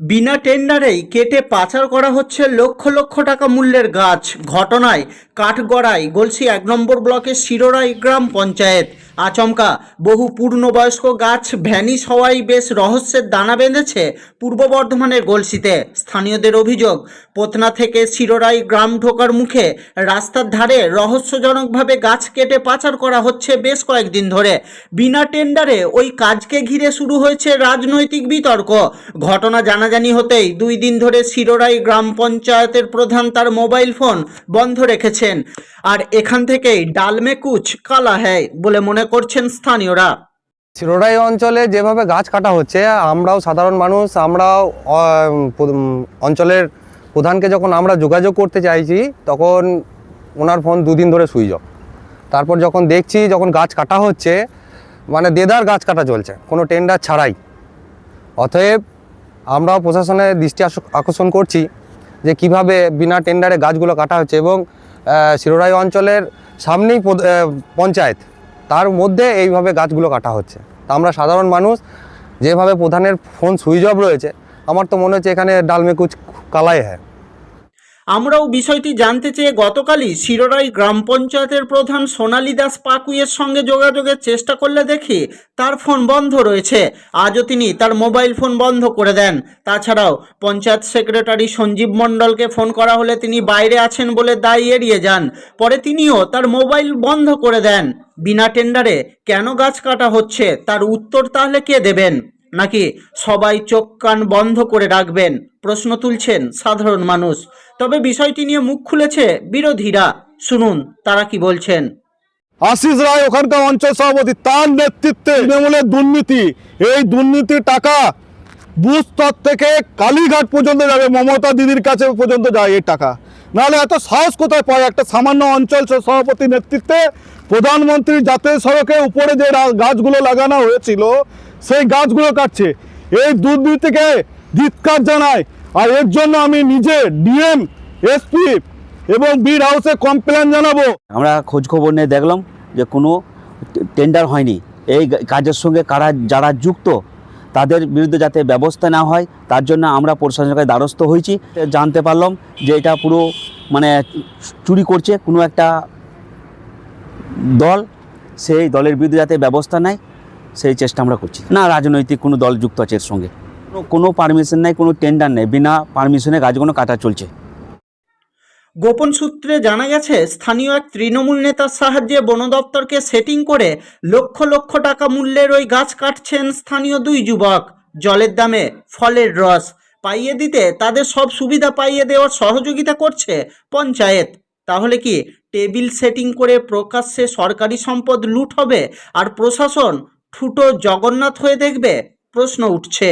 বিনা টেন্ডারেই কেটে পাচার করা হচ্ছে লক্ষ লক্ষ টাকা মূল্যের গাছ। ঘটনায় কাঠগড়ায় গলসি এক নম্বর ব্লকের শিরোরাই গ্রাম পঞ্চায়েত। আচমকা। বহু পূর্ণবয়স্ক গাছ ভ্যানিশ হওয়ায় বেশ রহস্যের দানা বেঁধেছে পূর্ব বর্ধমানের গলসিতে। স্থানীয়দের অভিযোগ, পোতনা থেকে শিরোরাই গ্রাম ঢোকার মুখে রাস্তার ধারে রহস্যজনকভাবে গাছ কেটে পাচার করা হচ্ছে বেশ কয়েকদিন ধরে। বিনা টেন্ডারে ওই কাজকে ঘিরে শুরু হয়েছে রাজনৈতিক বিতর্ক। ঘটনা জানাজানি হতেই দুই দিন ধরে শিরোরাই গ্রাম পঞ্চায়েতের প্রধান তার মোবাইল ফোন বন্ধ রেখেছেন। আর এখান থেকেই ডালমে কুচ কালা হ্যায় বলে মনে করছেন স্থানীয়রা। শিরোডাই অঞ্চলে যেভাবে গাছ কাটা হচ্ছে, আমরাও সাধারণ মানুষ, আমরাও অঞ্চলের প্রধানকে যখন আমরা যোগাযোগ করতে চাইছি, তখন ওনার ফোন দুদিন ধরে সুইচ অফ। তারপর যখন দেখছি যখন গাছ কাটা হচ্ছে মানে দেদার গাছ কাটা চলছে, কোনো টেন্ডার ছাড়াই। অতএব আমরাও প্রশাসনের দৃষ্টি আকর্ষণ করছি যে কীভাবে বিনা টেন্ডারে গাছগুলো কাটা হচ্ছে এবং শিরোডাই অঞ্চলের সামনেই পঞ্চায়েত তার মধ্যে এইভাবে গাছগুলো কাটা হচ্ছে। তা আমরা সাধারণ মানুষ, যেভাবে প্রধানের ফোন সুইচ অফ রয়েছে, আমার তো মনে হচ্ছে এখানে ডালমে কুচ কালাই হ্যাঁ। আমরাও বিষয়টি জানতে চেয়ে গতকালই শিরোরাই গ্রাম পঞ্চায়েতের প্রধান সোনালী দাস পাকুইয়ের সঙ্গে যোগাযোগের চেষ্টা করলে দেখি তার ফোন বন্ধ রয়েছে। আজও তিনি তার মোবাইল ফোন বন্ধ করে দেন। তাছাড়াও পঞ্চায়েত সেক্রেটারি সঞ্জীব মণ্ডলকে ফোন করা হলে তিনি বাইরে আছেন বলে দায় এড়িয়ে যান। পরে তিনিও তার মোবাইল বন্ধ করে দেন। বিনা টেন্ডারে কেন গাছ কাটা হচ্ছে? তার উত্তর তাহলে কে দেবেন? নাকি সবাই চোখ কান বন্ধ করে রাখবেন? প্রশ্ন তুলছেন সাধারণ মানুষ। তবে বিষয়টি নিয়ে মুখ খুলেছে বিরোধীরা। শুনুন, তারা কি বলছেন? আশিস রায় ওখানকার অঞ্চল সভাপতি, তার নেতৃত্বে তৃণমূলের দুর্নীতি। এই দুর্নীতির টাকা বুথ স্তর থেকে কালীঘাট পর্যন্ত যাবে, মমতা দিদির কাছে পর্যন্ত যায় এই টাকা। নাহলে এত সাহস কোথায় পায়? একটা সামান্য অঞ্চল সভাপতি নেতৃত্বে প্রধানমন্ত্রী জাতীয় সড়কের উপরে যে গাছগুলো লাগানো হয়েছিল, সেই গাছগুলো কাটছে। এই দুর্নীতিকে ধিৎকার জানায়। আর এর জন্য আমি নিজে ডিএম, এসপি এবং বিড হাউসে কমপ্লেন জানাব। আমরা খোঁজখবর নিয়ে দেখলাম যে কোনো টেন্ডার হয়নি। এই কাজের সঙ্গে কারা যারা যুক্ত তাদের বিরুদ্ধে যাতে ব্যবস্থা না হয়, তার জন্য আমরা প্রশাসনের কাছে দ্বারস্থ হয়েছি। জানতে পারলাম যে এটা পুরো মানে চুরি করছে কোনো একটা দল। সেই দলের বিরুদ্ধে যাতে ব্যবস্থা নেয়, সেই চেষ্টা আমরা করছি। না রাজনৈতিক কোনো দল যুক্ত আছে এর সঙ্গে। কোনো- কোনো পারমিশন নেই, কোনো টেন্ডার নেই। বিনা পারমিশনে গাছগুলো কাটা চলছে। গোপন সূত্রে জানা গেছে, স্থানীয় এক তৃণমূল নেতার সাহায্যে বন দপ্তরকে সেটিং করে লক্ষ লক্ষ টাকা মূল্যের ওই গাছ কাটছেন স্থানীয় দুই যুবক। জলের দামে ফলের রস। পাইয়ে দিতে তাদের সব সুবিধা পাইয়ে দেওয়ার সহযোগিতা করছে পঞ্চায়েত। তাহলে কি টেবিল সেটিং করে প্রকাশ্যে সরকারি সম্পদ লুট হবে আর প্রশাসন ঠুটো জগন্নাথ হয়ে দেখবে? প্রশ্ন উঠছে।